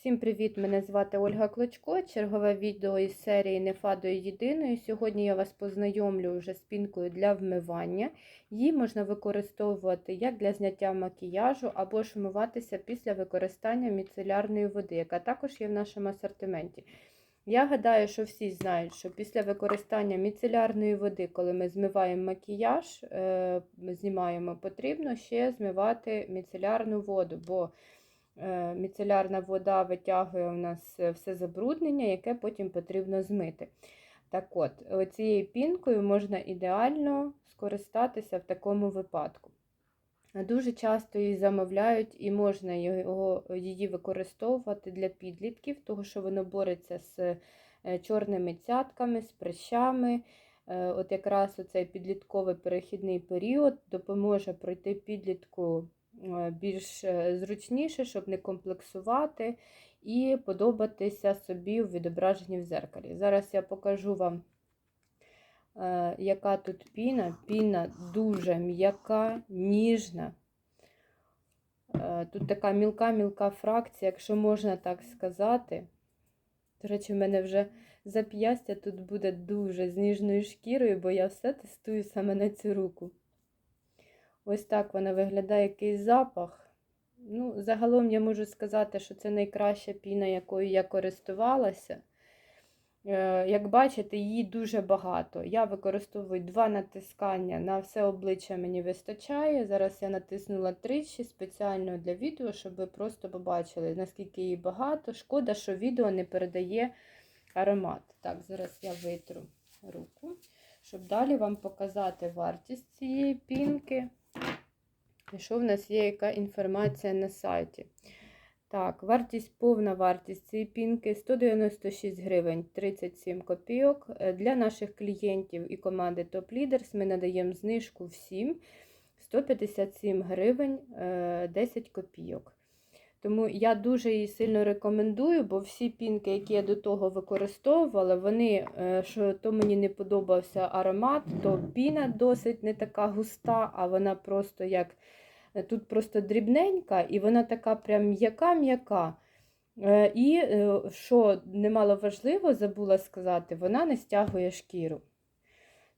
Всім привіт! Мене звати Ольга Клочко. Чергове відео із серії Не фадою єдиною. Сьогодні я вас познайомлю вже з пінкою для вмивання. Її можна використовувати як для зняття макіяжу або ж вмиватися після використання міцелярної води, яка також є в нашому асортименті. Я гадаю, що всі знають, що після використання міцелярної води, коли ми змиваємо макіяж, е, знімаємо, потрібно ще змивати міцелярну воду. бо міцелярна вода витягує у нас все забруднення, яке потім потрібно змити. Так от, цією пінкою можна ідеально скористатися в такому випадку. Дуже часто її замовляють і можна його, її використовувати для підлітків, тому що воно бореться з е, чорними цятками, з прищами. Е, от якраз оцей підлітковий перехідний період допоможе пройти підлітку Е, більш е, зручніше, щоб не комплексувати і подобатися собі у відображенні в зеркалі. Зараз я покажу вам, е, яка тут піна. Піна дуже м'яка, ніжна. Тут така мілка-мілка фракція, якщо можна так сказати. До речі, в мене вже зап'ястя тут буде дуже з ніжною шкірою, бо я все тестую саме на цю руку. Ось так вона виглядає якийсь запах. Ну, Загалом я можу сказати, що це найкраща піна, якою я користувалася. Е, як бачите, її дуже багато. Я використовую два натискання на все обличчя мені вистачає. Зараз я натиснула тричі спеціально для відео, щоб ви просто побачили, наскільки її багато. Шкода, що відео не передає аромат. Так, зараз я витру руку, щоб далі вам показати вартість цієї пінки. Що в нас є яка інформація на сайті? Так, вартість, повна вартість цієї пінки 196 гривень 37 копійок. Е, для наших клієнтів і команди Top Leaders ми надаємо знижку всім 157 гривень 10 е, копійок. Тому я дуже її сильно рекомендую, бо всі пінки, які я до того використовувала, вони, е, що то мені не подобався аромат, то піна досить не така густа, а вона просто як Е, тут просто дрібненька, і вона така прям м'яка-м'яка. Е, і, що немало важливо, забула сказати, вона не стягує шкіру.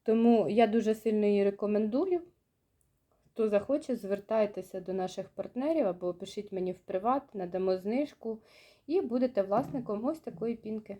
Тому я дуже сильно її рекомендую. Хто захоче, звертайтеся до наших партнерів або пишіть мені в приват, надамо знижку, і будете власником ось такої пінки.